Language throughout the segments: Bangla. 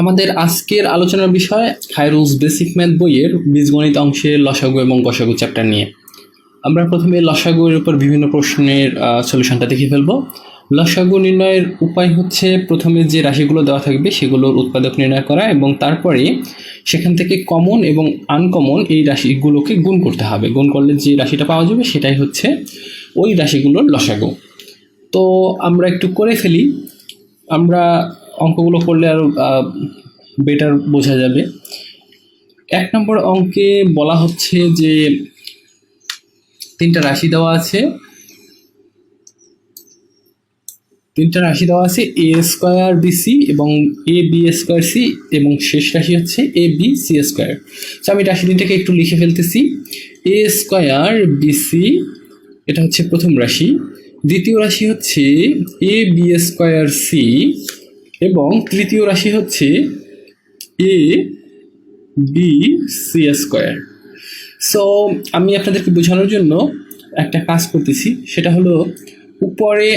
আমাদের আজকের আলোচনার বিষয় খায়রুলস বেসিক ম্যাথ বইয়ের বীজগণিত অংশের লসাগু এবং গসাগু চ্যাপ্টার নিয়ে। আমরা প্রথমে লসাগুর উপর বিভিন্ন প্রশ্নের সলিউশনটা দেখে ফেলব। লসাগু নির্ণয়ের উপায় হচ্ছে প্রথমে যে রাশিগুলো দেওয়া থাকবে সেগুলোর উৎপাদক নির্ণয় করা এবং তারপরে সেখান থেকে কমন এবং আনকমন এই রাশিগুলোকে গুণ করতে হবে। গুণ করলে যে রাশিটা পাওয়া যাবে সেটাই হচ্ছে ওই রাশিগুলোর লসাগু। তো আমরা একটু করে ফেলি। আমরা অঙ্কগুলো করলে আরও বেটার বোঝা যাবে। এক নম্বর অঙ্কে বলা হচ্ছে যে তিনটা রাশি দেওয়া আছে। তিনটা রাশি দেওয়া আছে এ স্কোয়ার বিসি এবং এ বি স্কোয়ার সি এবং শেষ রাশি হচ্ছে এ বি সি স্কোয়ার তো আমি রাশি তিনটাকে একটু লিখে ফেলতেছি। এ স্কোয়ার বিসি এটা হচ্ছে প্রথম রাশি। দ্বিতীয় রাশি হচ্ছে এ বি স্কোয়ার সি এবং তৃতীয় রাশি হচ্ছে A B C square so আমি আপনাদেরকে বোঝানোর জন্য একটা কাজ করতেছি। সেটা হলো উপরে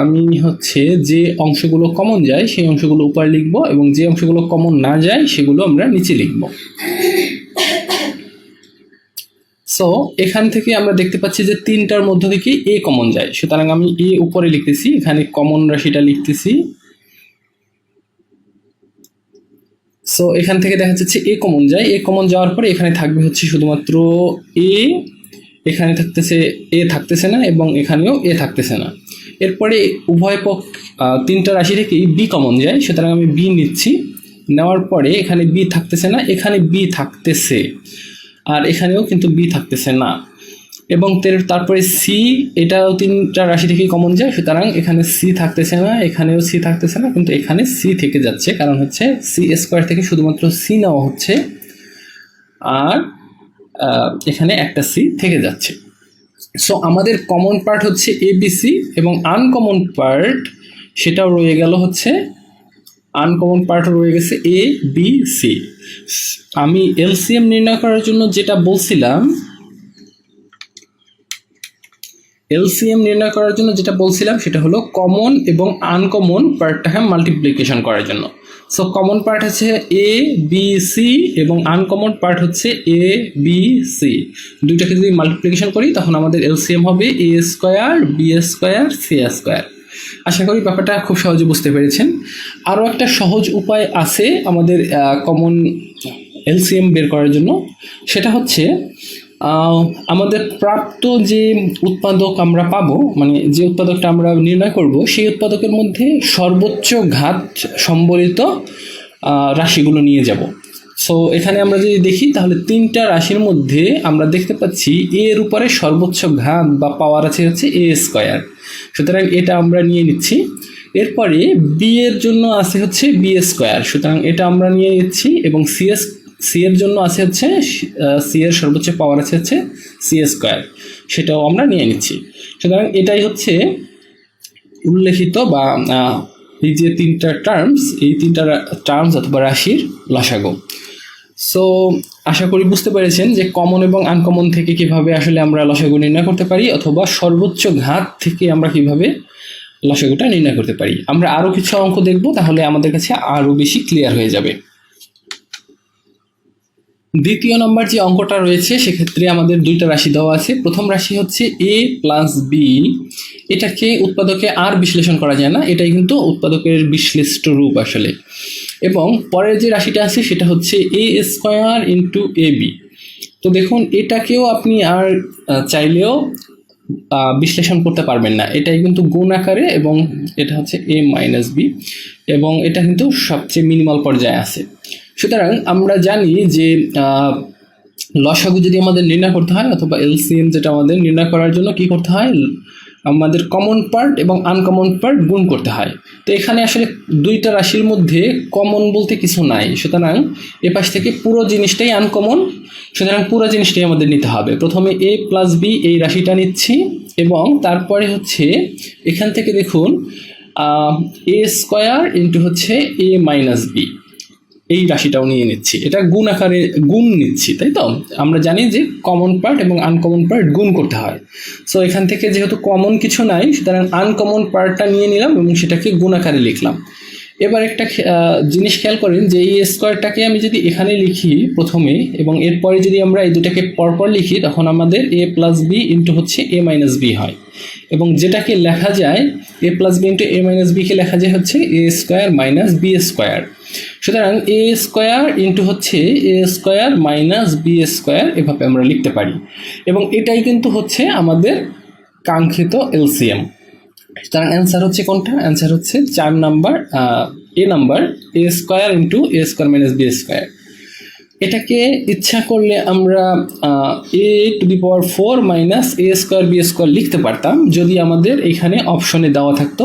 আমি হচ্ছে যে অংশগুলো কমন যায় সেই অংশগুলো উপরে লিখব এবং যে অংশগুলো কমন না যায় সেগুলো আমরা নিচে লিখব। সো এখান থেকে আমরা দেখতে পাচ্ছি যে তিনটার মধ্য থেকে এ কমন যায়। সুতরাং আমি এ উপরে লিখতেছি এখানে কমন রাশিটা লিখতেছি। সো এখান থেকে দেখা যাচ্ছে এ কমন যায়। এ কমন যাওয়ার পরে এখানে থাকবে হচ্ছে শুধুমাত্র এ এখানে থাকতেছে এ থাকতেছে না এবং এখানেও এ থাকতেছে না। এরপরে উভয় পক্ষ তিনটা রাশি থেকেই বি কমন যায়। সুতরাং আমি বি নিচ্ছি। নেওয়ার পরে এখানে বি থাকতেছে না, এখানে বি থাকতেছে। আর এখানেও কিন্তু বি থাকতেছে না। এবং তের- তারপরে সি এটাও তিনটা রাশি থেকেই কমন যায় সুতরাং এখানে সি থাকতেছে না, এখানেও সি থাকতেছে না, কিন্তু এখানে সি থেকে যাচ্ছে, কারণ হচ্ছে সি স্কোয়ার থেকে শুধুমাত্র সি নেওয়া হচ্ছে, আর এখানে একটা সি থেকে যাচ্ছে। সো আমাদের কমন পার্ট হচ্ছে এবিসি এবং আনকমন পার্ট সেটাও রয়ে গেল হচ্ছে আনকমন পার্ট রয়ে গেছে এ বি সি আমি এলসিএম নির্ণয় করার জন্য যেটা বলছিলাম এলসিএম নির্ণয় করার জন্য যেটা বলছিলাম, সেটা হলো কমন এবং আনকমন পার্টটাকে মাল্টিপ্লিকেশন করার জন্য। সো কমন পার্ট হচ্ছে এ বি সি এবং আনকমন পার্ট হচ্ছে এ বি সি দুইটাকে যদি মাল্টিপ্লিকেশন করি, তখন আমাদের এলসিএম হবে A square B square C square আশা করি ব্যাপারটা খুব সহজে বুঝতে পেরেছেন। আরও একটা সহজ উপায় আছে আমাদের কমন এলসিএম বের করার জন্য। সেটা হচ্ছে আমাদের প্রাপ্ত যে উৎপাদক আমরা পাবো মানে যে উৎপাদকটা আমরা নির্ণয় করব, সেই উৎপাদকের মধ্যে সর্বোচ্চ ঘাত সম্বলিত রাশিগুলো নিয়ে যাব। সো এখানে আমরা যদি দেখি, তাহলে তিনটা রাশির মধ্যে আমরা দেখতে পাচ্ছি এ এর উপরে সর্বোচ্চ ঘাত বা পাওয়ার আছে হচ্ছে এ স্কোয়ার। সুতরাং এটা আমরা নিয়ে নিচ্ছি। এরপরে বি এর জন্য আছে হচ্ছে বি স্কোয়ার। সুতরাং এটা আমরা নিয়ে নিচ্ছি এবং সিএস সি এর জন্য আছে হচ্ছে সি এর সর্বোচ্চ পাওয়ার আছে হচ্ছে সি স্কোয়ার সেটাও আমরা নিয়ে নিচ্ছি। সুতরাং এটাই হচ্ছে উল্লেখিত বা এই যে তিনটা টার্মস এই তিনটা টার্মস অথবা রাশির লসাগু। সো আশা করি বুঝতে পেরেছেন যে কমন এবং আনকমন থেকে কীভাবে আসলে আমরা লসাগু নির্ণয় করতে পারি, অথবা সর্বোচ্চ ঘাত থেকে আমরা কীভাবে লসাগুটা নির্ণয় করতে পারি। আমরা আরও কিছু অঙ্ক দেখব, তাহলে আমাদের কাছে আরও বেশি ক্লিয়ার হয়ে যাবে। দ্বিতীয় নম্বর যে অঙ্কটা রয়েছে, সেক্ষেত্রে আমাদের দুইটা রাশি দেওয়া আছে। প্রথম রাশি হচ্ছে এ প্লাস বি এটাকে উৎপাদকে আর বিশ্লেষণ করা যায় না, এটাই কিন্তু উৎপাদকের বিশ্লিষ্ট রূপ আসলে। এবং পরের যে রাশিটা আছে, সেটা হচ্ছে A square into A B তো দেখুন, এটাকেও আপনি আর চাইলেও বিশ্লেষণ করতে পারবেন না। এটাই কিন্তু গুণ আকারে এবং এটা হচ্ছে এ মাইনাস বি এবং এটা কিন্তু সবচেয়ে মিনিমাল পর্যায়ে আছে। সুতরাং আমরা জানি যে লসাগু যদি আমাদের নির্ণয় করতে হয় অথবা এলসিএম যেটা আমাদের নির্ণয় করার জন্য কি করতে হয়? আমাদের কমন পার্ট এবং আনকমন পার্ট গুণ করতে হয়। তো এখানে আসলে দুইটা রাশির মধ্যে কমন বলতে কিছু নাই। সুতরাং এ পাশ থেকে পুরো জিনিসটাই আনকমন সুতরাং পুরো জিনিসটাই আমাদের নিতে হবে। প্রথমে এ প্লাস বি এই রাশিটা নিচ্ছি এবং তারপরে হচ্ছে এখান থেকে দেখুন এ স্কোয়ার ইন্টু হচ্ছে এ মাইনাস বি এই রাশিটাও নিয়ে নিচ্ছি। এটা গুণ আকারে গুণ নিচ্ছি, তাই তো? আমরা জানি যে কমন পার্ট এবং আনকমন পার্ট গুণ করতে হয়। সো এখান থেকে যেহেতু কমন কিছু নাই, সুতরাং আনকমন পার্টটা নিয়ে নিলাম এবং সেটাকে গুণ আকারে লিখলাম। এবার একটা জিনিস খেয়াল করেন যে এই স্কোয়ারটাকে আমি যদি এখানে লিখি প্রথমে এবং এরপরে যদি আমরা এই দুটাকে পরপর লিখি, তখন আমাদের এ প্লাস বি ইন্টু হচ্ছে এ মাইনাস বি হয়। এবং যেটাকে লেখা যায় A plus B into A minus বিকে লেখা যায় হচ্ছে A square minus B square সুতরাং এ স্কোয়ার ইন্টু হচ্ছে A square minus B square এভাবে আমরা লিখতে পারি। এবং এটাই কিন্তু হচ্ছে আমাদের কাঙ্ক্ষিত এলসিএম সুতরাং অ্যান্সার হচ্ছে কোনটা? অ্যান্সার হচ্ছে চার number A number, A square into A square minus B square এটাকে ইচ্ছা করলে আমরা A to the power four minus A square B square লিখতে পারতাম। যদি আমাদের এখানে অপশনে দেওয়া থাকতো,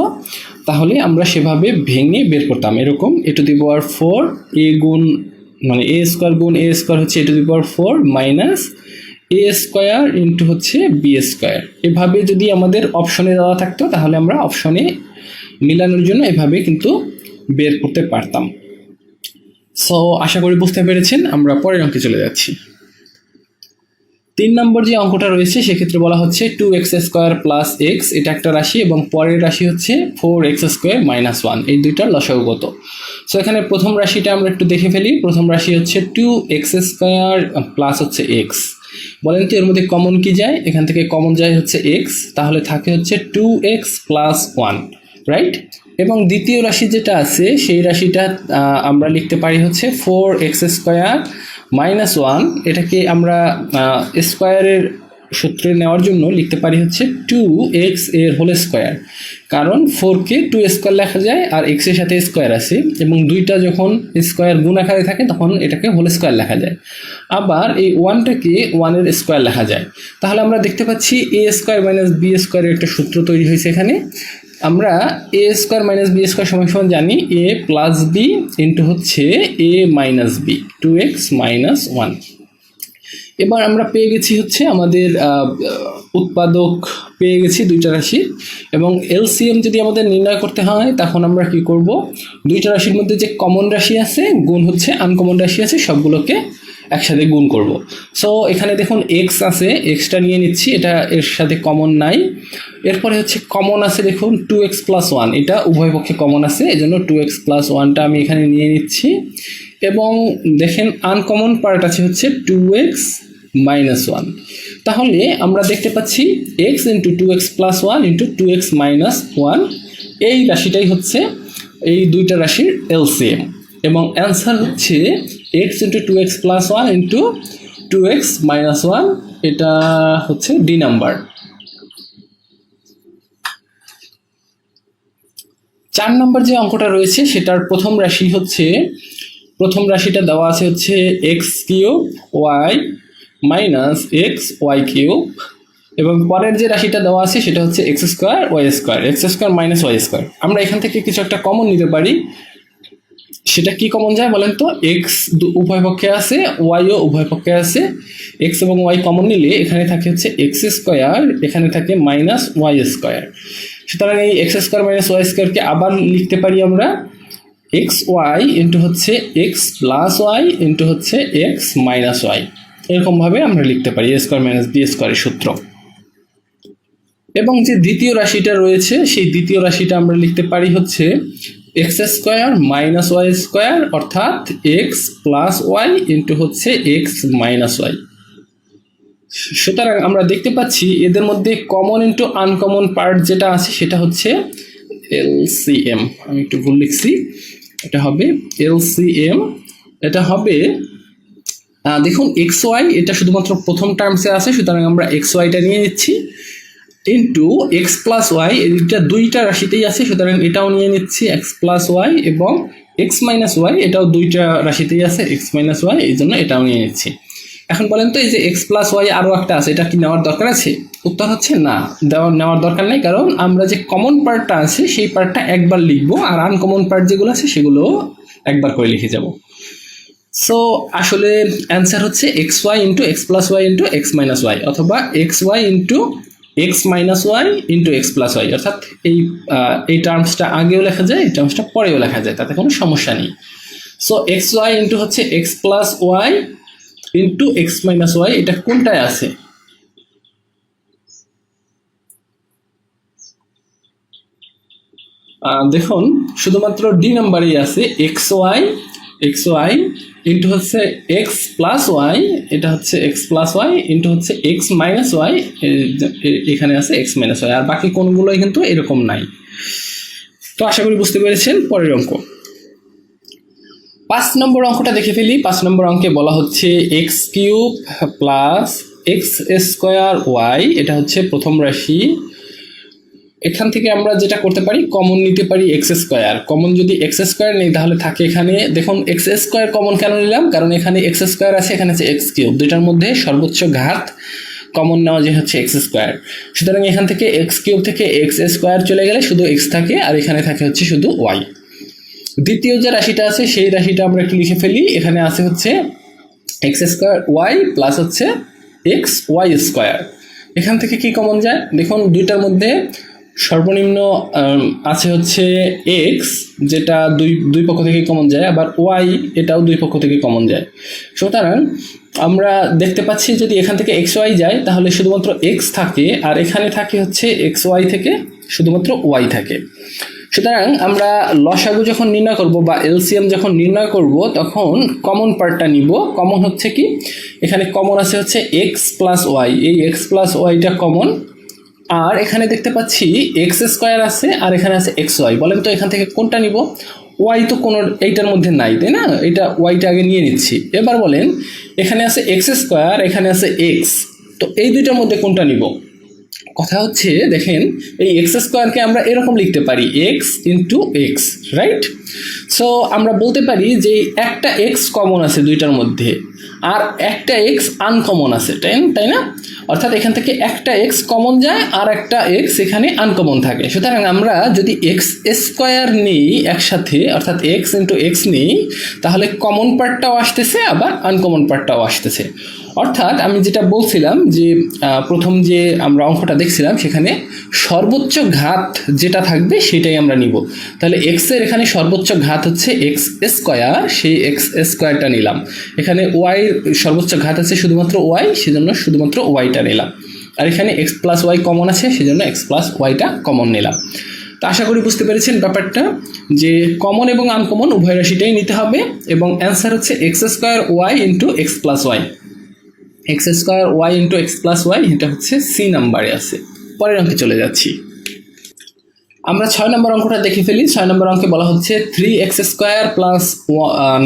তাহলে আমরা সেভাবে ভেঙে বের করতাম। এরকম এ টু দি পাওয়ার ফোর এ গুণ মানে এ স্কোয়ার গুণ এ স্কোয়ার হচ্ছে A to the power four minus A square into হচ্ছে বি স্কোয়ার এভাবে যদি আমাদের অপশনে দেওয়া থাকতো, তাহলে আমরা অপশনে মিলানোর জন্য এভাবে কিন্তু বের করতে পারতাম। সো আশা করি বুঝতে পেরেছেন, আমরা পরের অঙ্কে চলে যাচ্ছি। তিন নম্বর যে অঙ্কটা রয়েছে, সেক্ষেত্রে বলা হচ্ছে two X square plus X এটা একটা রাশি এবং পরের রাশি হচ্ছে four X square minus one এই দুইটার লসাগুগত। সো এখানে প্রথম রাশিটা আমরা একটু দেখে ফেলি। প্রথম রাশি হচ্ছে টু এক্স স্কোয়ার প্লাস হচ্ছে এক্স বলেন তো, এর মধ্যে কমন কি যায়? এখান থেকে কমন যায় হচ্ছে এক্স তাহলে থাকে হচ্ছে two X plus one right এবং দ্বিতীয় রাশি যেটা আছে, সেই রাশিটা আমরা লিখতে পারি হচ্ছে four X square minus one এটাকে আমরা স্কোয়ারের সূত্রে নেওয়ার জন্য লিখতে পারি হচ্ছে টু এক্সের হোল স্কোয়ার কারণ ফোরকে টু স্কোয়ার লেখা যায় আর এক্সের সাথে স্কোয়ার আছে এবং দুইটা যখন স্কোয়ার গুণ আকারে থাকে তখন এটাকে হোল স্কোয়ার লেখা যায়। আবার এই ওয়ানটাকে ওয়ানের স্কোয়ার লেখা যায়। তাহলে আমরা দেখতে পাচ্ছি এ স্কোয়ার মাইনাস বি স্কোয়ারের একটা সূত্র তৈরি হয়েছে এখানে। আমরা A square minus B square সমান সমান জানি এ প্লাস বি ইন্টু হচ্ছে A minus B two X minus one এবার আমরা পেয়ে গেছি হচ্ছে আমাদের উৎপাদক পেয়ে গেছি দুইটা রাশি এবং এলসিএম যদি আমাদের নির্ণয় করতে হয়, তখন আমরা কি করব? দুইটা রাশির মধ্যে যে কমন রাশি আছে, গুণ হচ্ছে আনকমন রাশি আছে, সবগুলোকে একসাথে গুণ করব। সো এখানে দেখুন এক্স আছে এক্সটা নিয়ে নিচ্ছি, এটা এর সাথে কমন নাই। এরপরে হচ্ছে কমন আছে দেখুন টু এক্স প্লাস ওয়ান এটা উভয় পক্ষে কমন আছে এই জন্য টু এক্স প্লাস ওয়ানটা আমি এখানে নিয়ে নিচ্ছি। এবং দেখেন আনকমন পার্ট আছে হচ্ছে টু এক্স মাইনাস ওয়ান তাহলে আমরা দেখতে পাচ্ছি X into two X plus one into two X minus one এই রাশিটাই হচ্ছে এই দুইটা রাশির এলসিএম এবং অ্যান্সার হচ্ছে X into two X plus one into two X minus one এটা হচ্ছে ডি নাম্বার চার নম্বর যে অঙ্কটা রয়েছে, সেটার প্রথম রাশি হচ্ছে প্রথম রাশিটা দেওয়া আছে হচ্ছে X cube Y minus X Y cube এবং পরের যে রাশিটা দেওয়া আছে সেটা হচ্ছে X square Y square X square minus Y square আমরা এখান থেকে কিছু একটা কমন নিতে পারি। সেটা কি কমন যায় বলেন তো? এক্স উভয় পক্ষে আছে ওয়াইও উভয় পক্ষে আছে। এক্স এবং ওয়াই কমন নিলে এখানে থাকে হচ্ছে এক্স স্কোয়ার এখানে থাকে মাইনাস ওয়াই স্কোয়ার সুতরাং এই এক্স স্কোয়ার মাইনাস ওয়াই স্কোয়ারকে আবার লিখতে পারি আমরা। এক্স ওয়াই ইন্টু হচ্ছে এক্স প্লাস ওয়াই ইন্টু হচ্ছে এক্স মাইনাস ওয়াই এরকমভাবে আমরা লিখতে পারি এ স্কোয়ার মাইনাস বি স্কোয়ারের সূত্র। এবং যে দ্বিতীয় রাশিটা রয়েছে, সেই দ্বিতীয় রাশিটা আমরা লিখতে পারি হচ্ছে X square minus Y square অর্থাৎ এক্স প্লাস ওয়াই ইন্টু হচ্ছে এক্স মাইনাস ওয়াই সুতরাং আমরা দেখতে পাচ্ছি এদের মধ্যে কমন ইন্টু আনকমন পার্ট যেটা আছে, সেটা হচ্ছে এলসিএম আমি একটু ভুল লিখছি। এটা হবে এলসিএম এটা হবে দেখুন এক্স ওয়াই এটা শুধুমাত্র প্রথম টার্মসে আছে, সুতরাং আমরা এক্স ওয়াইটা নিয়ে নিচ্ছি। ইন্টু এক্স প্লাস ওয়াই এটা দুইটা রাশিতেই আছে, সুতরাং এটাও নিয়ে নিচ্ছি এক্স প্লাস ওয়াই এবং এক্স মাইনাস ওয়াই এটাও দুইটা রাশিতেই আছে এক্স মাইনাস ওয়াই এই জন্য এটাও নিয়ে নিচ্ছি। এখন বলেন তো, এই যে এক্স প্লাস ওয়াই আরও একটা আছে, এটা কি নেওয়ার দরকার আছে? উত্তর হচ্ছে না দেওয়ার নেওয়ার দরকার নেই, কারণ আমরা যে কমন পার্টটা আছে, সেই পার্টটা একবার লিখব, আর আনকমন পার্ট যেগুলো আছে, সেগুলো একবার করে লিখে যাব। সো আসলে অ্যান্সার হচ্ছে X Y into X plus Y into X minus Y অথবা X Y into X minus Y into X plus Y অর্থাৎ এই এই টার্মসটা আগেও লেখা যায়, এই টার্মসটা পরেও লেখা যায়, তাতে কোনো সমস্যা নেই। সো এক্স ওয়াই ইন্টু হচ্ছে X plus Y into X minus Y এটা কোনটায় আছে? দেখুন, শুধুমাত্র ডি নাম্বারেই আছে X Y X Y into হচ্ছে এক্স প্লাস ওয়াই এটা হচ্ছে এক্স প্লাস ওয়াই ইন্টু হচ্ছে এক্স মাইনাস ওয়াই এখানে আছে এক্স মাইনাস ওয়াই আর বাকি কোনগুলোই কিন্তু এরকম নাই। তো আশা করি বুঝতে পেরেছেন, পরের অঙ্ক। পাঁচ নম্বর অঙ্কটা দেখে ফেলি। পাঁচ নম্বর অঙ্কে বলা হচ্ছে X cube plus X square Y এটা হচ্ছে প্রথম রাশি। এখান থেকে আমরা যেটা করতে পারি কমন নিতে পারি এক্স স্কোয়ার কমন যদি এক্স স্কোয়ার নেই, তাহলে থাকে এখানে, দেখুন এক্স স্কোয়ার কমন কেন নিলাম? কারণ এখানে এক্স স্কোয়ার আছে, এখানে আছে এক্স কিউব দুইটার মধ্যে সর্বোচ্চ ঘাত কমন নেওয়া যে হচ্ছে এক্স স্কোয়ার সুতরাং এখান থেকে এক্স কিউব থেকে এক্স স্কোয়ার চলে গেলে শুধু এক্স থাকে, আর এখানে থাকে হচ্ছে শুধু ওয়াই দ্বিতীয় যে রাশিটা আছে, সেই রাশিটা আমরা একটু লিখে ফেলি। এখানে আছে হচ্ছে এক্স স্কোয়ার ওয়াই প্লাস হচ্ছে এক্স ওয়াই স্কোয়ার এখান থেকে কি কমন যায়? দেখুন, দুইটার মধ্যে সর্বনিম্ন আছে হচ্ছে এক্স যেটা দুই দুই পক্ষ থেকে কমন যায়, আবার ওয়াই এটাও দুই পক্ষ থেকে কমন যায়। সুতরাং, আমরা দেখতে পাচ্ছি যদি এখান থেকে এক্স ওয়াই যায়, তাহলে শুধুমাত্র এক্স থাকে, আর এখানে থাকে হচ্ছে এক্স ওয়াই থেকে শুধুমাত্র ওয়াই থাকে। সুতরাং, আমরা লসাগু যখন নির্ণয় করব বা এলসিএম যখন নির্ণয় করব, তখন কমন পার্টটা নিব। কমন হচ্ছে কি? এখানে কমন আছে হচ্ছে এক্স প্লাস ওয়াই এই এক্স প্লাস ওয়াইটা কমন আর এখানে দেখতে পাচ্ছি এক্স স্কোয়ার আছে আর এখানে আছে এক্স ওয়াই বলেন তো এখান থেকে কোনটা নিব? ওয়াই তো কোনো, এইটার মধ্যে নাই, তাই না? এটা ওয়াইটা আগে নিয়ে নিচ্ছি। এবার বলেন, এখানে আছে এক্স স্কোয়ার এখানে আছে এক্স তো এই দুইটার মধ্যে কোনটা নিব? কথা হচ্ছে, দেখেন, এই এক্স স্কোয়ারকে আমরা এরকম লিখতে পারি X into X right so আমরা বলতে পারি যে একটা এক্স কমন আছে দুইটার মধ্যে, আর একটা এক্স আনকমন আছে, তাই তাই না? অর্থাৎ এখান থেকে একটা এক্স কমন যায়, আর একটা এক্স এখানে আনকমন থাকে। সুতরাং আমরা যদি এক্স স্কোয়ার নিই একসাথে, অর্থাৎ এক্স ইন্টু এক্স নিই, তাহলে কমন পার্টটাও আসতেছে, আবার আনকমন পার্টটাও আসতেছে। অর্থাৎ আমি যেটা বলছিলাম যে প্রথম যে আমরা অঙ্কটা দেখছিলাম সেখানে সর্বোচ্চ ঘাত যেটা থাকবে সেটাই আমরা নিব। তাহলে এক্সের এখানে সর্বোচ্চ ঘাত হচ্ছে এক্স স্কোয়ার সেই এক্স স্কোয়ারটা নিলাম। এখানে ওয়াই সর্বোচ্চ ঘাত আছে শুধুমাত্র ওয়াই সেজন্য শুধুমাত্র ওয়াইটা নিলাম। আর এখানে এক্স প্লাস ওয়াই কমন আছে, সেজন্য এক্স প্লাস ওয়াইটা কমন নিলাম। তো আশা করি বুঝতে পেরেছেন ব্যাপারটা, যে কমন এবং আনকমন উভয় রাশিটাই নিতে হবে এবং অ্যান্সার হচ্ছে X square Y into X plus Y X square Y into X plus Y, এটা হচ্ছে সি নাম্বারে আছে। পরের অঙ্কে চলে যাচ্ছি। আমরা ছয় নম্বর অঙ্কটা দেখে ফেলি। ছয় নম্বর অঙ্কে বলা হচ্ছে three X square plus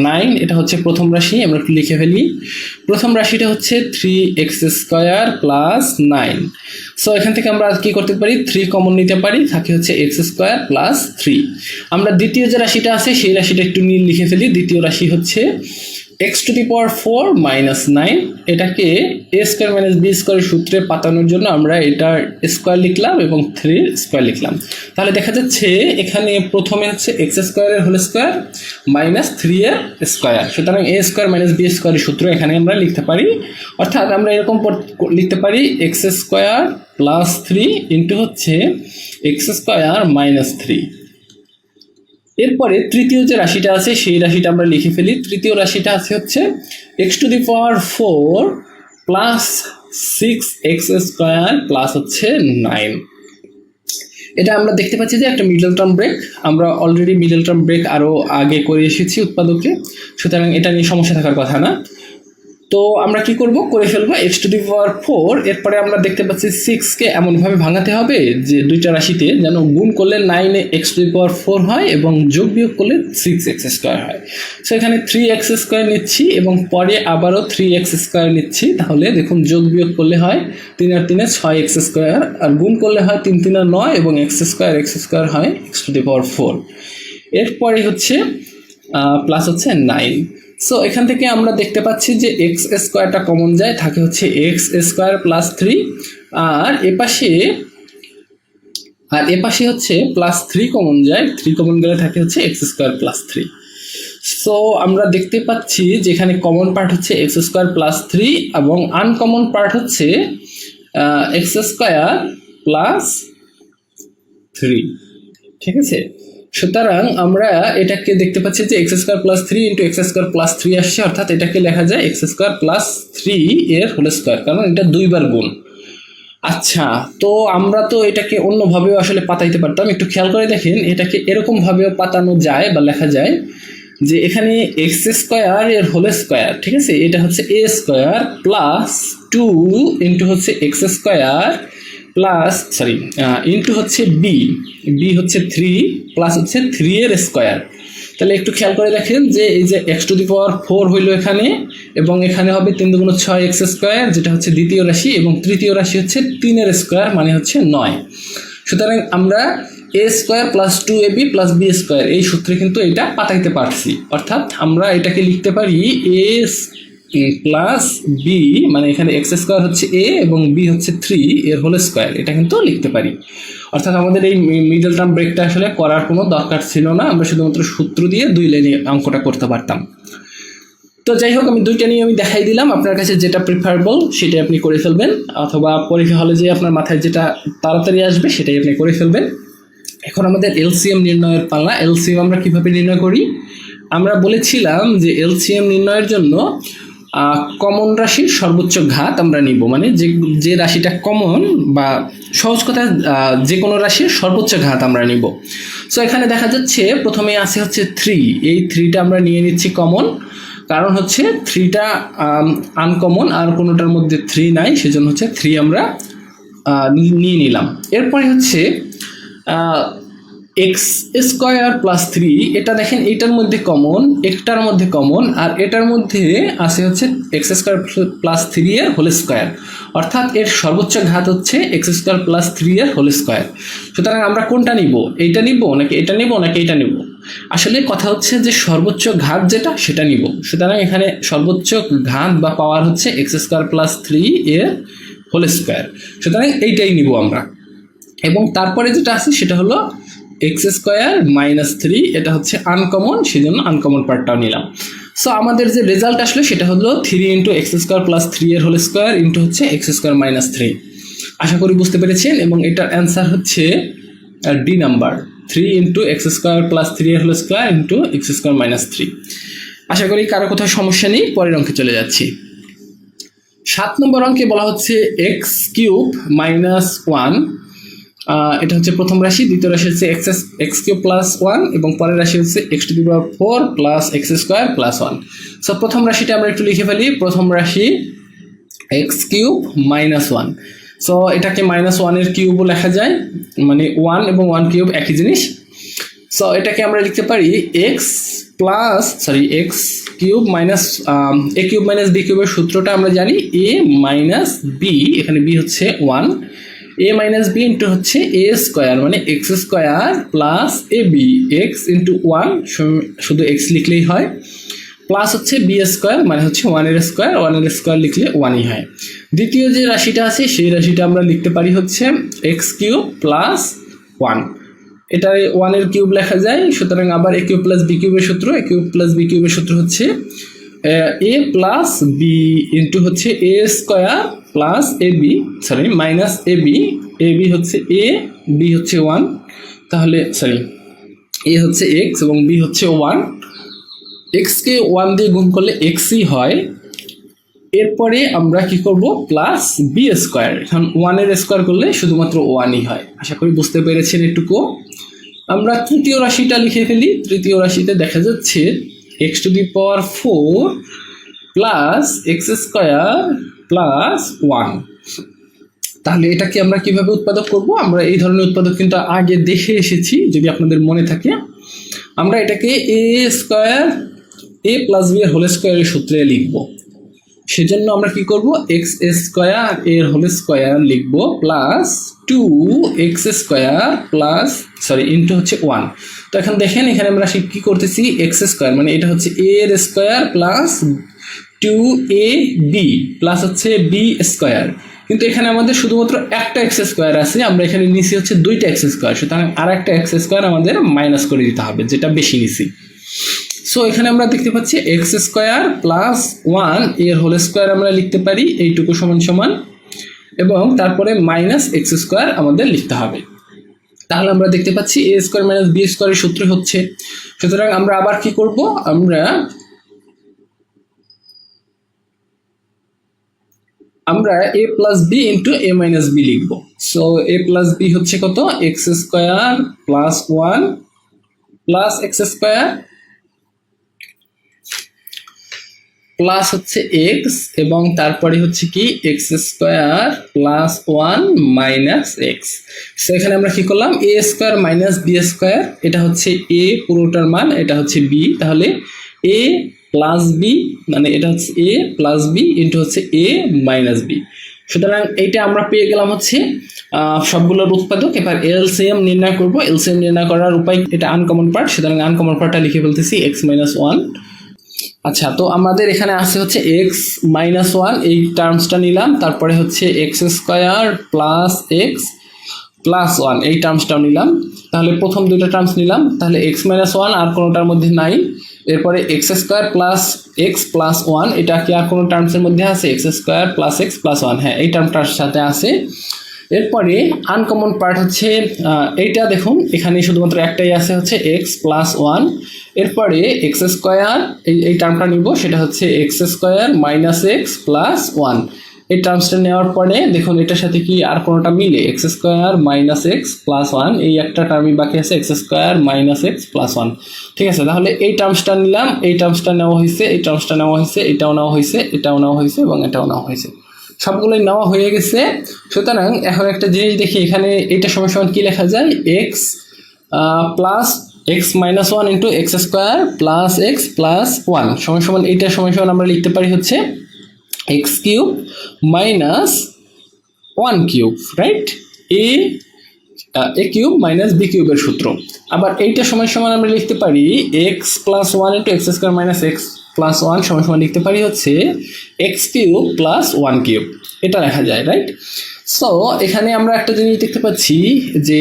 nine এটা হচ্ছে প্রথম রাশি। আমরা একটু লিখে ফেলি। প্রথম রাশিটা হচ্ছে three X square plus nine so এখান থেকে আমরা কি করতে পারি? থ্রি কমন নিতে পারি। থাকে হচ্ছে এক্স স্কোয়ার প্লাস থ্রি আমরা দ্বিতীয় যে রাশিটা আছে, সেই রাশিটা একটু নীল লিখে ফেলি। দ্বিতীয় রাশি হচ্ছে X to the power four minus nine, এটাকে এ স্কোয়ার মাইনাস বি স্কোয়ারের সূত্রে পাতানোর জন্য আমরা এটার স্কোয়ার লিখলাম এবং থ্রির স্কোয়ার লিখলাম। তাহলে দেখা যাচ্ছে এখানে প্রথমে হচ্ছে এক্স স্কোয়ারের হোল স্কোয়ার মাইনাস থ্রি এর স্কোয়ার। সুতরাং এ স্কোয়ার মাইনাস বি স্কোয়ারের সূত্র এখানে আমরা লিখতে পারি। অর্থাৎ আমরা এরকম লিখতে পারি X square plus three into হচ্ছে এক্স স্কোয়ার মাইনাস থ্রি। এরপরে তৃতীয় যে রাশিটা আছে, সেই রাশিটা আমরা লিখে ফেলি। তৃতীয় রাশিটা আছে হচ্ছে X to the power four plus six X square plus হচ্ছে নাইন এটা আমরা দেখতে পাচ্ছি যে একটা মিডল টার্ম ব্রেক আমরা অলরেডি মিডল টার্ম ব্রেক আরও আগে করে এসেছি উৎপাদকে সুতরাং এটা নিয়ে সমস্যা থাকার কথা না। তো আমরা কি করব? করে ফেলব X to the power four এরপরে আমরা দেখতে পাচ্ছি সিক্সকে এমনভাবে ভাঙাতে হবে যে দুইটা রাশিতে যেন গুণ করলে নাইনে X to the power four হয় এবং যোগ বিয়োগ করলে সিক্স এক্স স্কোয়ার হয়। সো এখানে থ্রি এক্স স্কোয়ার নিচ্ছি এবং পরে আবারও থ্রি এক্স স্কোয়ার নিচ্ছি। তাহলে দেখুন যোগ বিয়োগ করলে হয় তিন আর তিনে ছয় এক্স স্কোয়ার আর গুণ করলে হয় তিন তিন আর নয় এবং এক্স স্কোয়ার এক্স স্কোয়ার হয় X to the power four এরপরে হচ্ছে প্লাস হচ্ছে নাইন সো এখান থেকে আমরা দেখতে পাচ্ছি যে এক্স স্কোয়ারটা কমন যায়, থাকে হচ্ছে এক্স স্কোয়ার প্লাস থ্রি আর এপাশে আর এপাশে হচ্ছে প্লাস থ্রি কমন যায় থ্রি কমন গেলে থাকে হচ্ছে X square plus three so আমরা দেখতে পাচ্ছি যে এখানে কমন পার্ট হচ্ছে এক্স স্কোয়ার প্লাস থ্রি এবং আনকমন পার্ট হচ্ছে এক্স স্কোয়ার প্লাস থ্রি ঠিক আছে? সুতরাং আমরা এটাকে দেখতে পাচ্ছি যে X square plus three into X square plus three আসছে, অর্থাৎ এটাকে লেখা যায় এক্স স্কোয়ার প্লাস থ্রি এর হোল স্কোয়ার কারণ এটা দুইবার গুণ। আচ্ছা তো আমরা তো এটাকে অন্যভাবেও আসলে পাতাইতে পারতাম। একটু খেয়াল করে দেখেন, এটাকে এরকম ভাবেও পাতানো যায় বা লেখা যায় যে এখানে এক্স স্কোয়ার এর হোল স্কোয়ার, ঠিক আছে? এটা হচ্ছে A square plus two into হচ্ছে X square plus sorry into হচ্ছে বি বি হচ্ছে থ্রি প্লাস হচ্ছে থ্রি এর স্কোয়ার তাহলে একটু খেয়াল করে দেখেন যে এই যে X to the power four হইল এখানে, এবং এখানে হবে তিন দুগুণ ছয় এক্স স্কোয়ার যেটা হচ্ছে দ্বিতীয় রাশি, এবং তৃতীয় রাশি হচ্ছে তিনের স্কোয়ার মানে হচ্ছে নয়। সুতরাং আমরা A square plus two A B plus B square এই সূত্রে কিন্তু এটা পাঠাইতে পারছি। অর্থাৎ আমরা এটাকে লিখতে পারি এ প্লাস বি মানে এখানে এক্স স্কোয়ার হচ্ছে এ এবং বি হচ্ছে থ্রি এর হোল স্কোয়ার এটা কিন্তু লিখতে পারি। অর্থাৎ আমাদের এই মিডল টার্ম ব্রেকটা আসলে করার কোনো দরকার ছিল না। আমরা শুধুমাত্র সূত্র দিয়ে দুই লাইনে অঙ্কটা করতে পারতাম। তো যাই হোক, আমি দুইটা নিয়ে আমি দেখাই দিলাম। আপনার কাছে যেটা প্রিফারেবল সেটাই আপনি করে ফেলবেন। অথবা পরীক্ষা হলে যে আপনার মাথায় যেটা তাড়াতাড়ি আসবে, সেটাই আপনি করে ফেলবেন। এখন আমাদের এলসিএম নির্ণয়ের পাল্লা এলসিএম আমরা কীভাবে নির্ণয় করি? আমরা বলেছিলাম যে এলসিএম নির্ণয়ের জন্য কমন রাশির সর্বোচ্চ ঘাত আমরা নিব। মানে যে যে রাশিটা কমন বা সহজ কথা যে কোনো রাশির সর্বোচ্চ ঘাত আমরা নিব। সো এখানে দেখা যাচ্ছে প্রথমে আছে হচ্ছে থ্রি এই থ্রিটা আমরা নিয়ে নিচ্ছি কমন। কারণ হচ্ছে থ্রিটা আনকমন আর কোনোটার মধ্যে থ্রি নাই, সেজন্য হচ্ছে থ্রি আমরা নিয়ে নিলাম। এরপরে হচ্ছে এক্স স্কোয়ার প্লাস থ্রি এটা দেখেন এটার মধ্যে কমন একটার মধ্যে কমন আর এটার মধ্যে আছে হচ্ছে এক্স স্কোয়ার প্লাস থ্রি এর হোল স্কোয়ার অর্থাৎ এর সর্বোচ্চ ঘাত হচ্ছে এক্স স্কোয়ার প্লাস থ্রি এর হোল স্কোয়ার সুতরাং আমরা কোনটা নিব? এইটা নিব নাকি এটা নিব নাকি এটা নিব? আসলে কথা হচ্ছে যে সর্বোচ্চ ঘাত যেটা, সেটা নিব। সুতরাং এখানে সর্বোচ্চ ঘাত বা পাওয়ার হচ্ছে এক্স স্কোয়ার প্লাস থ্রি এর হোল স্কোয়ার সুতরাং এইটাই নিব আমরা। এবং তারপরে যেটা আছে, সেটা হলো এক্স স্কোয়ার মাইনাস থ্রি এটা হচ্ছে আনকমন সেজন্য আনকমন পার্টটাও নিলাম। সো আমাদের যে রেজাল্ট আসলে, সেটা হলো three into X square plus three এর হোল স্কোয়ার ইন্টু হচ্ছে এক্স স্কোয়ার মাইনাস থ্রি আশা করি বুঝতে পেরেছেন, এবং এটার অ্যান্সার হচ্ছে D number three into X square plus three এর whole square into X square minus three আশা করি কারও কোথাও সমস্যা নেই, পরের অঙ্কে চলে যাচ্ছি। সাত নম্বর অঙ্কে বলা হচ্ছে এক্স কিউব মাইনাস ওয়ান এটা হচ্ছে প্রথম রাশি, দ্বিতীয় রাশি হচ্ছে X X cube plus one এবং পরের রাশি হচ্ছে X to the power four plus X square plus one so প্রথম রাশিটা আমরা একটু লিখে ফেলি। প্রথম রাশি X cube minus one so এটাকে মাইনাস ওয়ানের কিউবও লেখা যায়। মানে ওয়ান এবং ওয়ান কিউব একই জিনিস। সো এটাকে আমরা লিখতে পারি X plus sorry X cube minus A cube minus B কিউবের সূত্রটা আমরা জানি এ মাইনাস বি এখানে বি হচ্ছে one A minus B into হচ্ছে এ স্কোয়ার মানে X square plus A B X into one শুধু এক্স লিখলেই হয়। প্লাস হচ্ছে বি স্কোয়ার মানে হচ্ছে ওয়ানের স্কোয়ার ওয়ানের স্কোয়ার লিখলে ওয়ানই হয়। দ্বিতীয় যে রাশিটা আছে, সেই রাশিটা আমরা লিখতে পারি হচ্ছে এক্স কিউব প্লাস ওয়ান এটা ওয়ানের কিউব লেখা যায়, সুতরাং আবার এ কিউব প্লাস বি কিউবের সূত্র এ কিউব প্লাস বি কিউবের সূত্র হচ্ছে এ প্লাস বি ইন্টু হচ্ছে A square plus A B sorry minus A B A B হচ্ছে এ বি হচ্ছে ওয়ান তাহলে সরি এ হচ্ছে এক্স এবং বি হচ্ছে ওয়ান এক্সকে ওয়ান দিয়ে গুণ করলে এক্সই হয়, এরপরে আমরা কি করব? প্লাস বি স্কোয়ার এখন ওয়ানের স্কোয়ার করলে শুধুমাত্র ওয়ানই হয়, আশা করি বুঝতে পেরেছেন একটুকু আমরা তৃতীয় রাশিটা লিখে ফেলি, তৃতীয় রাশিতে দেখা যাচ্ছে X to the power four plus X square plus one তাহলে এটাকে আমরা কীভাবে উৎপাদক করব? আমরা এই ধরনের উৎপাদক কিন্তু আগে দেখে এসেছি, যদি আপনাদের মনে থাকে। আমরা এটাকে A square A plus B এর হোল স্কোয়ারের সূত্রে লিখব। সেজন্য আমরা কি করব? এক্স স্কোয়ার এর হোল স্কোয়ার লিখব plus two X square plus sorry into হচ্ছে ওয়ান তো এখন দেখেন, এখানে আমরা সে কি করতেছি? এক্স স্কোয়ার মানে এটা হচ্ছে এর square plus two A B plus হচ্ছে বি স্কোয়ার কিন্তু এখানে আমাদের শুধুমাত্র একটা এক্স স্কোয়ার আছে, আমরা এখানে নিচে হচ্ছে দুইটা এক্স স্কোয়ার সুতরাং আর একটা এক্স স্কোয়ার আমাদের মাইনাস করে দিতে হবে, যেটা বেশি নিছি। সো এখানে আমরা দেখতে পাচ্ছি এক্স স্কোয়ার প্লাস ওয়ানের হোল স্কোয়ার আমরা লিখতে পারি, এইটুকু সমান সমান এবং তারপরে মাইনাস এক্স স্কোয়ার আমাদের লিখতে হবে। তাহলে আমরা দেখতে পাচ্ছি এ স্কোয়ার মাইনাস বি স্কোয়ারের সূত্র হচ্ছে। সুতরাং আমরা আবার কি করব? আমরা আমরা A plus B into A minus B লিখব। সো এ প্লাস বি হচ্ছে কত? X square plus one plus X square plus হচ্ছে এক্স এবং তারপরে হচ্ছে কি X square plus one minus X so এখানে আমরা কি করলাম? A square minus B square এটা হচ্ছে এ পুরোটার মান, এটা হচ্ছে বি তাহলে এ প্লাস বি মানে এটা হচ্ছে এ প্লাস বি ইন্টু হচ্ছে এ মাইনাস বি সুতরাং এইটা আমরা পেয়ে গেলাম হচ্ছে সবগুলোর উৎপাদক। এবার এলসিএম নির্ণয় করব। এলসিএম নির্ণয় করার উপায়, এটা আনকমন পার্ট সুতরাং আনকমন পার্টটা লিখে ফেলতেছি এক্স মাইনাস ওয়ান আচ্ছা তো আমাদের এখানে আছে হচ্ছে এক্স মাইনাস ওয়ান এই টার্মসটা নিলাম, তারপরে হচ্ছে X square plus X plus one এই টার্মসটাও নিলাম। তাহলে প্রথম দুটো টার্মস নিলাম, তাহলে এক্স মাইনাস ওয়ান আর কোনোটার মধ্যে নাই। এরপরে X square plus X plus one এটা কি আর কোনো টার্মসের মধ্যে আছে? X square plus X plus one হ্যাঁ এই টার্মটার সাথে আছে। এরপরে আনকমন পার্ট হচ্ছে এইটা দেখুন, এখানে শুধুমাত্র একটাই আছে হচ্ছে এক্স প্লাস ওয়ান এরপরে এক্স স্কোয়ার এই এই টার্মটা নিব, সেটা হচ্ছে X square minus X plus one এই টার্মসটা নেওয়ার পরে দেখুন, এটার সাথে কি আর কোনোটা মিলে? X square minus x plus one এই একটা টার্মই বাকি আছে x square minus x plus one ঠিক আছে, তাহলে এই টার্মসটা নিলাম, এই টার্মসটা নেওয়া হয়েছে, এই টার্মসটা নেওয়া হয়েছে, এটাও নেওয়া হয়েছে, এটাও নেওয়া হয়েছে, এবং এটাও নেওয়া হয়েছে। সবগুলোই নেওয়া হয়ে গেছে। সুতরাং এখন একটা জিনিস দেখি, এখানে এটা সময় সমান কি লেখা যায়? X plus x minus one into x square plus x plus one সময় সমান এইটা সময় সমান আমরা লিখতে পারি হচ্ছে x cube minus one cube right a a cube minus b কিউবের সূত্র। আবার এইটা সময় সমান আমরা লিখতে পারি x plus one into x square minus x plus one সময় সমান লিখতে পারি হচ্ছে x cube plus one cube এটা লেখা যায় রাইট সো এখানে আমরা একটা জিনিস দেখতে পাচ্ছি যে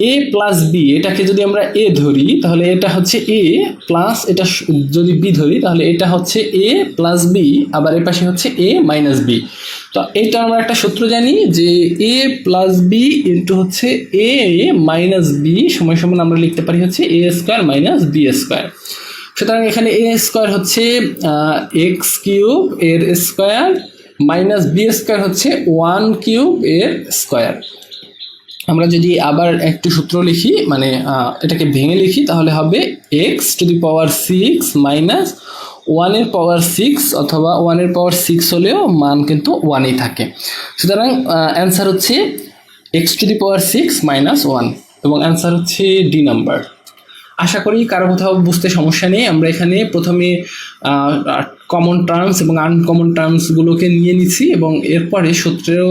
এ প্লাস বি এটাকে যদি আমরা এ ধরি, তাহলে এটা হচ্ছে এ প্লাস এটা যদি বি ধরি, তাহলে এটা হচ্ছে এ প্লাস বি আবার এ পাশে হচ্ছে এ মাইনাস বি তো এটা আমরা একটা সূত্র জানি যে এ প্লাস বি ইন্টু হচ্ছে এ মাইনাস বি সময় সমান আমরা লিখতে পারি হচ্ছে a square minus b square সুতরাং এখানে এ স্কোয়ার হচ্ছে এক্স কিউব এর স্কোয়ার মাইনাস বি স্কোয়ার হচ্ছে ওয়ান কিউব এর স্কোয়ার। আমরা যদি আবার একটু সূত্র লিখি মানে এটাকে ভেঙে লিখি, তাহলে হবে x to the power six minus ওয়ানের পাওয়ার সিক্স অথবা ওয়ানের পাওয়ার সিক্স হলেও মান কিন্তু ওয়ানই থাকে। সুতরাং অ্যান্সার হচ্ছে x to the power six minus one এবং অ্যান্সার হচ্ছে ডি নাম্বার আশা করি কারও কোথাও বুঝতে সমস্যা নেই। আমরা এখানে প্রথমে কমন টার্মস এবং আনকমন টার্মসগুলোকে নিয়ে নিচ্ছি এবং এরপরে সূত্রেও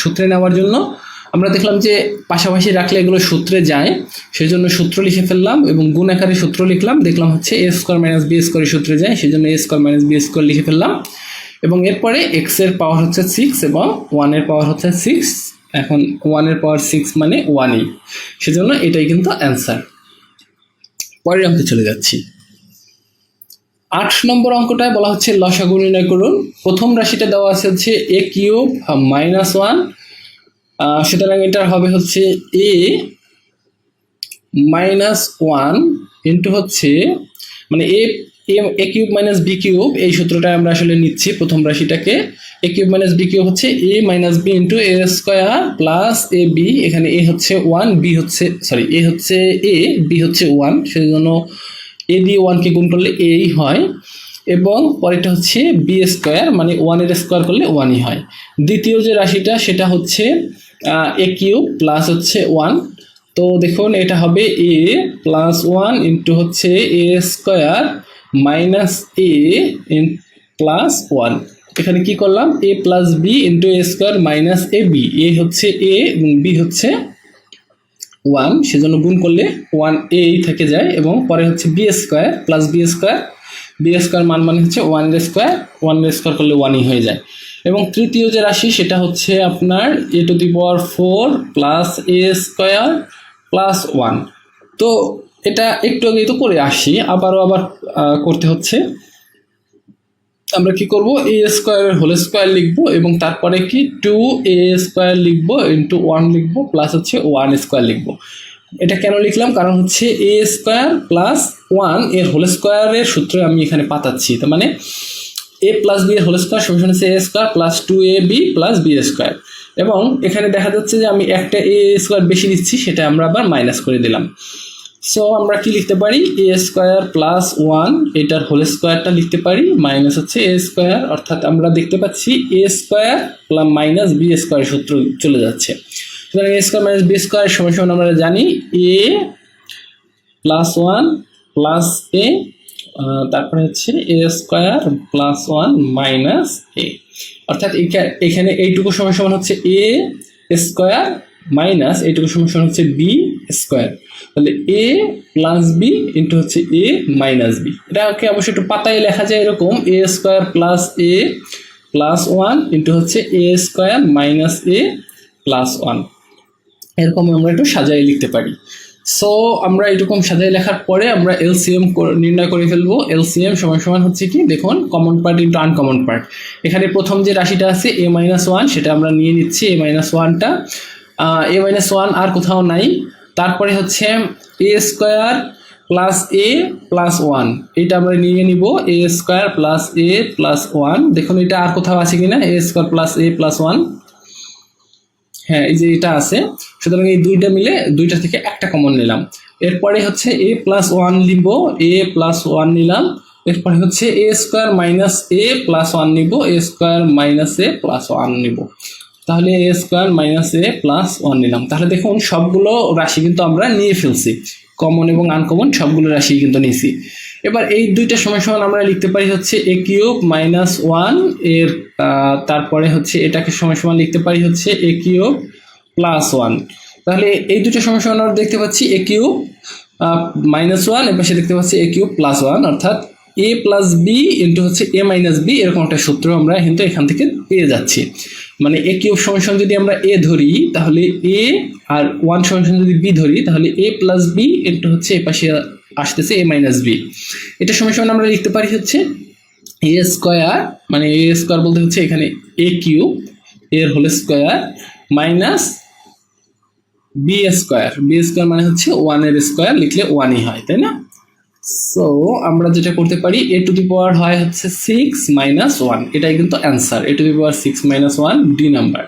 সূত্রে নেওয়ার জন্য আমরা দেখলাম যে পাশাপাশি রাখলে এগুলো সূত্রে যায় সেই জন্য সূত্র লিখে ফেললাম এবং গুণ আকারে সূত্র লিখলাম। দেখলাম হচ্ছে a square minus b square সূত্রে যায় সেই জন্য a square minus b square লিখে ফেললাম। এবং এরপরে এক্সের পাওয়ার হচ্ছে সিক্স এবং ওয়ানের পাওয়ার হচ্ছে সিক্স এখন ওয়ানের পাওয়ার সিক্স মানে ওয়ানই সেজন্য এটাই কিন্তু অ্যান্সার পরের অঙ্কে চলে যাচ্ছি। আট নম্বর অঙ্কটায় বলা হচ্ছে লসাগু নির্ণয় করুন। প্রথম রাশিটা দেওয়া আছে হচ্ছে এ কিউব মাইনাস ওয়ান সুতরাং এটার হবে হচ্ছে এ মাইনাস ওয়ান ইন্টু হচ্ছে মানে a a cube minus b cube, এই সূত্রটা আমরা আসলে নিচ্ছি প্রথম রাশিটাকে। A cube minus b cube হচ্ছে a minus b into a square plus a b এখানে এ হচ্ছে ওয়ান বি হচ্ছে সরি এ হচ্ছে এ বি হচ্ছে ওয়ান সেই জন্য এ দিয়ে ওয়ানকে গুণ করলে এই হয়। এবং পরেরটা হচ্ছে বি স্কোয়ার মানে ওয়ানের স্কোয়ার করলে ওয়ানই হয়। দ্বিতীয় যে রাশিটা, সেটা হচ্ছে এ কিউব প্লাস হচ্ছে ওয়ান তো দেখুন, এটা হবে এ প্লাস ওয়ান ইন্টু হচ্ছে a square minus a in plus one এখানে কি করলাম? A plus b into a square minus a b a হচ্ছে এ এবং বি হচ্ছে ওয়ান সেজন্য গুণ করলে ওয়ান এই থেকে যায় এবং পরে হচ্ছে b square plus b square b square মান মানে হচ্ছে ওয়ান স্কোয়ার ওয়ান স্কোয়ার করলে ওয়ানই হয়ে যায়। এবং তৃতীয় যে রাশি, সেটা হচ্ছে আপনার a to the power four plus a square plus one তো এটা একটু আগেই তো করে আসি, আবারও আবার করতে হচ্ছে। আমরা কি করব? এ স্কোয়ারের হোল স্কোয়ার লিখব এবং তারপরে কি টু এ স্কোয়ার লিখব ইন্টু ওয়ান লিখব প্লাস হচ্ছে ওয়ান স্কোয়ার লিখব। এটা কেন লিখলাম? কারণ হচ্ছে এ স্কোয়ার প্লাস ওয়ানের হোল স্কোয়ারের সূত্রে আমি এখানে পাতাচ্ছি। তার মানে এ প্লাস বি এর হোল স্কোয়ার সমান হচ্ছে a square plus two a b plus b square এবং এখানে দেখা যাচ্ছে যে আমি একটা এ স্কোয়ার বেশি নিচ্ছি, সেটা আমরা আবার মাইনাস করে দিলাম। সো আমরা কি লিখতে পারি? এ স্কোয়ার প্লাস ওয়ান এটার হোল স্কোয়ারটা লিখতে পারি মাইনাস হচ্ছে এ স্কোয়ার অর্থাৎ আমরা দেখতে পাচ্ছি a square plus minus b square সূত্র চলে যাচ্ছে। সুতরাং a square minus b square সমান আমরা জানি a plus one plus a তারপরে হচ্ছে a square plus one minus a অর্থাৎ এখা- এখানে এইটুকু সমান সমান হচ্ছে এ স্কোয়ার মাইনাস এইটুকু সমান সমান হচ্ছে বি স্কোয়ার। তাহলে এ প্লাস বি ইন্টু হচ্ছে এ মাইনাস বি এটাকে অবশ্যই একটু পাতায় লেখা যায় এরকম। A square plus a plus one into হচ্ছে a square minus a plus one এরকম আমরা একটু সাজাই লিখতে পারি। সো আমরা এরকম সাজাই লেখার পরে আমরা এলসিএম নির্ণয় করে ফেলব। এলসিএম সমান সমান হচ্ছে কি? দেখুন common part into uncommon part এখানে প্রথম যে রাশিটা আছে এ মাইনাস ওয়ান সেটা আমরা নিয়ে নিচ্ছি এ মাইনাস ওয়ানটা এ মাইনাস ওয়ান আর কোথাও নাই। তারপরে হচ্ছে a square plus a plus one এটা আমরা নিয়ে নিব a square plus a plus one দেখুন, এটা আর কোথাও আছে কিনা? A square plus a plus one হ্যাঁ এই যে এটা আছে। সুতরাং এই দুইটা মিলে দুইটা থেকে একটা কমন নিলাম। এরপরে হচ্ছে এ প্লাস ওয়ান নিব এ প্লাস ওয়ান নিলাম। এরপরে হচ্ছে a square minus a plus one নিব a square minus a plus one নিব। তাহলে a square minus a plus one নিলাম। তাহলে দেখুন, সবগুলো রাশি কিন্তু আমরা নিয়ে ফেলছি। কমন এবং আনকমন সবগুলো রাশি কিন্তু নিয়েছি। এবার এই দুইটা সময় সমান আমরা লিখতে পারি হচ্ছে এ কিউব মাইনাস ওয়ানের তারপরে হচ্ছে এটাকে সময় সমান লিখতে পারি হচ্ছে এ কিউব প্লাস ওয়ান তাহলে এই দুটো সময় সমান আমরা দেখতে পাচ্ছি এ কিউব মাইনাস ওয়ানের পাশে দেখতে পাচ্ছি এ কিউব প্লাস ওয়ান অর্থাৎ এ প্লাস বি ইন্টু হচ্ছে এ মাইনাস বি এরকম একটা সূত্র আমরা কিন্তু এখান থেকে পেয়ে যাচ্ছি। মানে এ কিউব সমান যদি আমরা এ ধরি, তাহলে এ আর ওয়ান সমান যদি বি ধরি, তাহলে এ প্লাস বি ইন্টু হচ্ছে এ পাশে আসতেছে এ মাইনাস বি এটা সমান সমান আমরা লিখতে পারি হচ্ছে এ স্কোয়ার মানে এ স্কোয়ার বলতে হচ্ছে এখানে এ কিউব এর whole square minus b square b square মানে হচ্ছে ওয়ানের স্কোয়ার লিখলে ওয়ানই হয়, তাই না? সো আমরা যেটা করতে পারি এ টু দি পাওয়ার হয় হচ্ছে সিক্স মাইনাস ওয়ান এটাই কিন্তু answer a to the power six minus one D number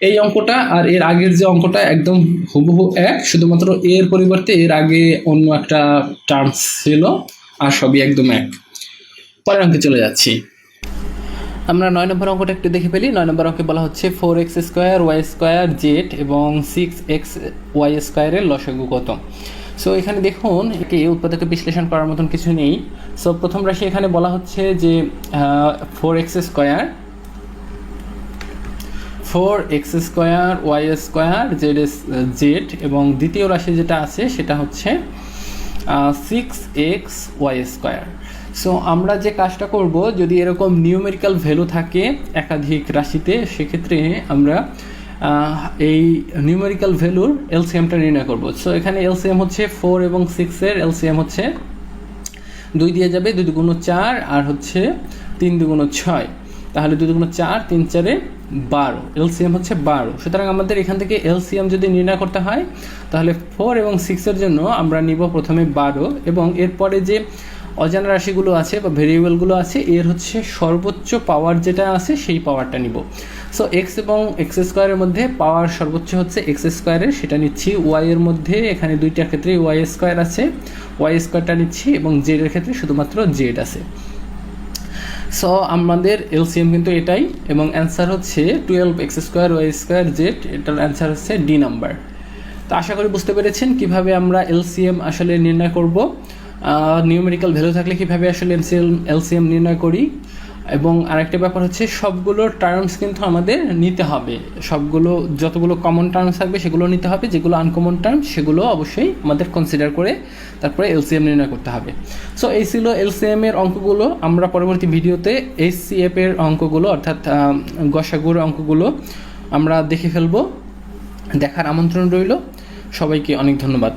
এই অঙ্কটা আর এর আগের যে অঙ্কটা একদম হুবহু এক, শুধুমাত্র এর পরিবর্তে এর আগে অন্য একটা টার্মস ছিল, আর সবই একদম এক। পরের অঙ্কে চলে যাচ্ছি। আমরা নয় নম্বর অঙ্কটা একটু দেখে ফেলি। নয় নম্বর অঙ্কে বলা হচ্ছে four x square y square z এবং সিক্স এক্স ওয়াই স্কোয়ারের লসাগু কত? সো এখানে দেখুন, একে উৎপাদকে বিশ্লেষণ করার মতন কিছু নেই। সো প্রথম রাশি এখানে বলা হচ্ছে যে four x square four x square y square z s z এবং দ্বিতীয় রাশি যেটা আছে, সেটা হচ্ছে six x y square so আমরা যে কাজটা করব, যদি এরকম নিউমেরিক্যাল ভ্যালু থাকে একাধিক রাশিতে, সেক্ষেত্রে আমরা এই নিউমেরিক্যাল ভ্যালুর এলসিএমটা নির্ণয় করব। সো এখানে এলসিএম হচ্ছে ফোর এবং সিক্সের এলসিএম হচ্ছে দুই দিয়ে যাবে দুই দুগুণ চার আর হচ্ছে তিন দুগুণ ছয়। তাহলে দুই দুগুণ চার, তিন চারে বারো। এলসিএম হচ্ছে বারো। সুতরাং আমাদের এখান থেকে এলসিএম যদি নির্ণয় করতে হয়, তাহলে ফোর এবং সিক্সের জন্য আমরা নিব প্রথমে বারো এবং এরপরে যে অজানা রাশিগুলো আছে বা ভেরিয়েবলগুলো আছে, এর হচ্ছে সর্বোচ্চ পাওয়ার যেটা আছে সেই পাওয়ারটা নিব। সো এক্স এবং এক্স স্কোয়ারের মধ্যে পাওয়ার সর্বোচ্চ হচ্ছে এক্স স্কোয়ারের সেটা নিচ্ছি ওয়াই এর মধ্যে, এখানে দুইটার ক্ষেত্রে ওয়াই স্কোয়ার আছে ওয়াই স্কোয়ারটা নিচ্ছি এবং জেড এর ক্ষেত্রে শুধুমাত্র জেড আছে। সো আমাদের এলসিএম কিন্তু এটাই এবং অ্যান্সার হচ্ছে twelve x square y square z এটার অ্যান্সার হচ্ছে ডি নাম্বার তো আশা করি বুঝতে পেরেছেন কীভাবে আমরা এলসিএম আসলে নির্ণয় করব। নিউমেরিক্যাল ভ্যালু থাকলে কীভাবে আসলে এলসিএম এলসিএম নির্ণয় করি? এবং আরেকটা ব্যাপার হচ্ছে সবগুলো টার্মস কিন্তু আমাদের নিতে হবে। সবগুলো, যতগুলো কমন টার্মস থাকবে সেগুলো নিতে হবে, যেগুলো আনকমন টার্মস সেগুলো অবশ্যই আমাদের কনসিডার করে তারপরে এলসিএম নির্ণয় করতে হবে। সো এই ছিল এলসিএম এর অঙ্কগুলো। আমরা পরবর্তী ভিডিওতে এইচসিএফ এর অঙ্কগুলো, অর্থাৎ গসাগুর অঙ্কগুলো আমরা দেখে ফেলব। দেখার আমন্ত্রণ রইল। সবাইকে অনেক ধন্যবাদ।